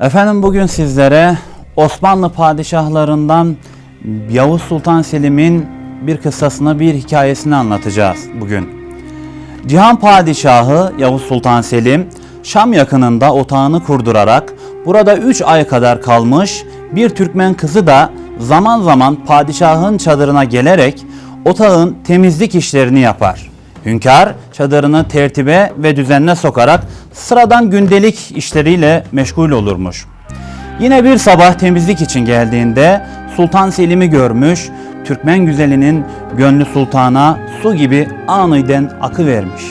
Efendim bugün sizlere Osmanlı padişahlarından Yavuz Sultan Selim'in bir kıssasını, bir hikayesini anlatacağız bugün. Cihan Padişahı Yavuz Sultan Selim Şam yakınında otağını kurdurarak burada 3 ay kadar kalmış bir Türkmen kızı da zaman zaman padişahın çadırına gelerek otağın temizlik işlerini yapar. Hünkâr çadırını tertibe ve düzenine sokarak sıradan gündelik işleriyle meşgul olurmuş. Yine bir sabah temizlik için geldiğinde Sultan Selim'i görmüş, Türkmen güzelinin gönlü sultana su gibi aniden akı vermiş.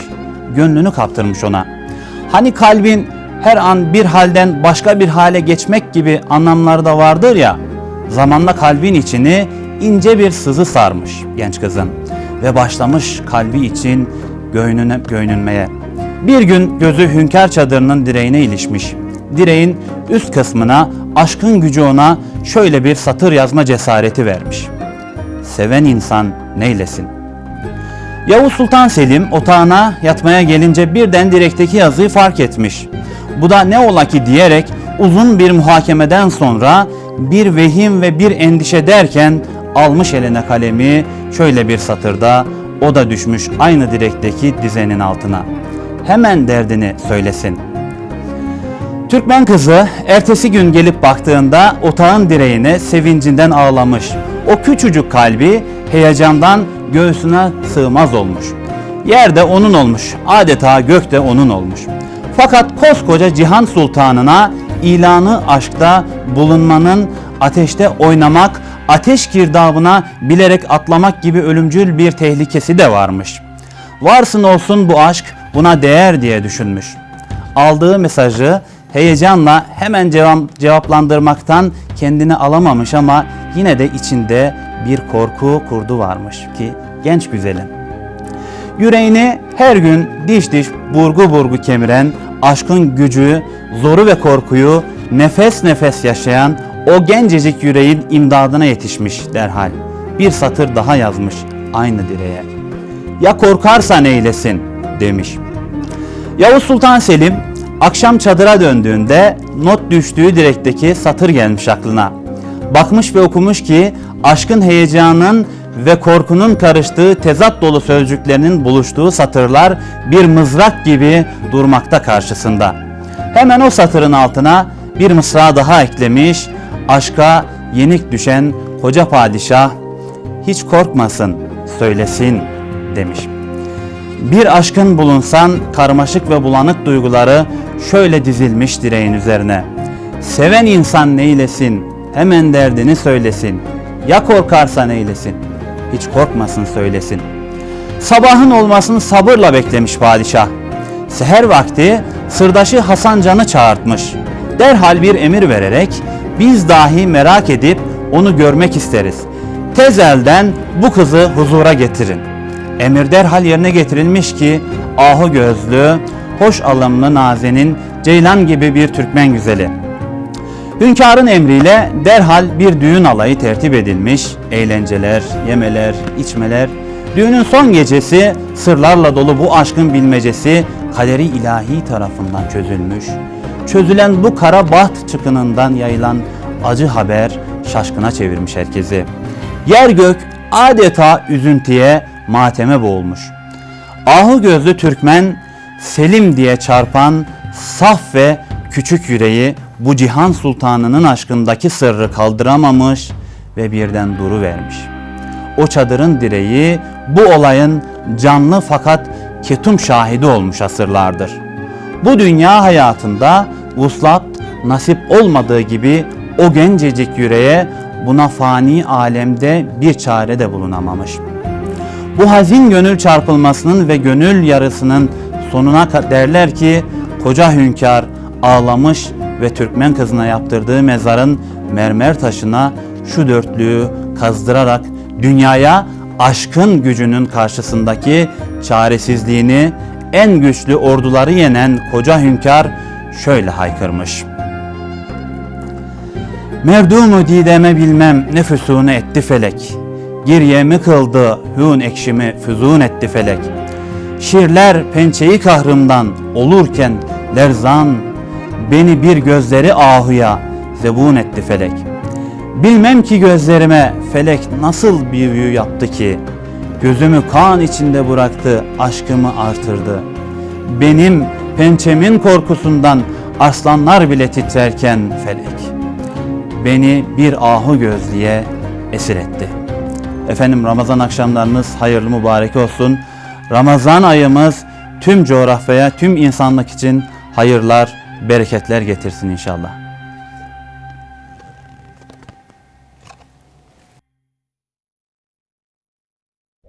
Gönlünü kaptırmış ona. Hani kalbin her an bir halden başka bir hale geçmek gibi anlamları da vardır ya. Zamanla kalbin içini ince bir sızı sarmış genç kızın ve başlamış kalbi için göynüne, göynünmeye. Bir gün gözü hünkâr çadırının direğine ilişmiş. Direğin üst kısmına aşkın gücü ona şöyle bir satır yazma cesareti vermiş. Seven insan neylesin? Yavuz Sultan Selim otağına yatmaya gelince birden direkteki yazıyı fark etmiş. Bu da ne ola ki diyerek uzun bir muhakemeden sonra bir vehim ve bir endişe derken almış eline kalemi şöyle bir satırda o da düşmüş aynı direkteki dizenin altına. Hemen derdini söylesin. Türkmen kızı ertesi gün gelip baktığında otağın direğine sevincinden ağlamış. O küçücük kalbi heyecandan göğsüne sığmaz olmuş. Yerde onun olmuş, adeta gökte onun olmuş. Fakat koskoca Cihan Sultanına ilanı aşkta bulunmanın ateşte oynamak, ateş girdabına bilerek atlamak gibi ölümcül bir tehlikesi de varmış. Varsın olsun bu aşk buna değer diye düşünmüş. Aldığı mesajı heyecanla hemen cevap, cevaplandırmaktan kendini alamamış ama yine de içinde bir korku kurdu varmış ki genç güzelim. Yüreğini her gün diş diş burgu burgu kemiren aşkın gücü, zoru ve korkuyu nefes nefes yaşayan o gencecik yüreğin imdadına yetişmiş derhal. Bir satır daha yazmış aynı direğe. Ya korkarsan eylesin demiş. Yavuz Sultan Selim akşam çadıra döndüğünde not düştüğü direkteki satır gelmiş aklına. Bakmış ve okumuş ki aşkın heyecanın ve korkunun karıştığı tezat dolu sözcüklerinin buluştuğu satırlar bir mızrak gibi durmakta karşısında. Hemen o satırın altına bir mısra daha eklemiş. Aşka yenik düşen koca padişah hiç korkmasın söylesin demiş. Bir aşkın bulunsan karmaşık ve bulanık duyguları şöyle dizilmiş direğin üzerine. Seven insan neylesin, hemen derdini söylesin. Ya korkarsan eylesin, hiç korkmasın söylesin. Sabahın olmasını sabırla beklemiş padişah. Seher vakti sırdaşı Hasan Can'ı çağırtmış. Derhal bir emir vererek biz dahi merak edip onu görmek isteriz. Tez elden bu kızı huzura getirin. Emir derhal yerine getirilmiş ki ahu gözlü, hoş alımlı Naze'nin Ceylan gibi bir Türkmen güzeli. Hünkârın emriyle derhal bir düğün alayı tertip edilmiş. Eğlenceler, yemeler, içmeler. Düğünün son gecesi sırlarla dolu bu aşkın bilmecesi kaderi ilahi tarafından çözülmüş. Çözülen bu kara baht çıkınından yayılan acı haber şaşkına çevirmiş herkesi. Yer gök adeta üzüntüye, mateme boğulmuş. Ahu gözlü Türkmen Selim diye çarpan saf ve küçük yüreği bu cihan sultanının aşkındaki sırrı kaldıramamış ve birden duru vermiş. O çadırın direği bu olayın canlı fakat ketum şahidi olmuş asırlardır. Bu dünya hayatında vuslat nasip olmadığı gibi o gencecik yüreğe buna fani alemde bir çare de bulunamamış. Bu hazin gönül çarpılmasının ve gönül yarısının sonuna derler ki koca hünkâr ağlamış ve Türkmen kızına yaptırdığı mezarın mermer taşına şu dörtlüğü kazdırarak dünyaya aşkın gücünün karşısındaki çaresizliğini en güçlü orduları yenen koca hünkâr şöyle haykırmış. Merdumu dideme bilmem ne füsune etti felek. Giryemi kıldı hün ekşimi füzun etti felek. Şirler pençeyi kahrımdan olurken lerzan Beni bir gözleri ahuya zebun etti felek. Bilmem ki gözlerime felek nasıl bir büyü yaptı ki Gözümü kan içinde bıraktı, aşkımı artırdı. Benim pençemin korkusundan aslanlar bile titrerken felek. Beni bir ahu gözlüye esir etti. Efendim Ramazan akşamlarınız hayırlı mübarek olsun. Ramazan ayımız tüm coğrafyaya, tüm insanlık için hayırlar, bereketler getirsin inşallah.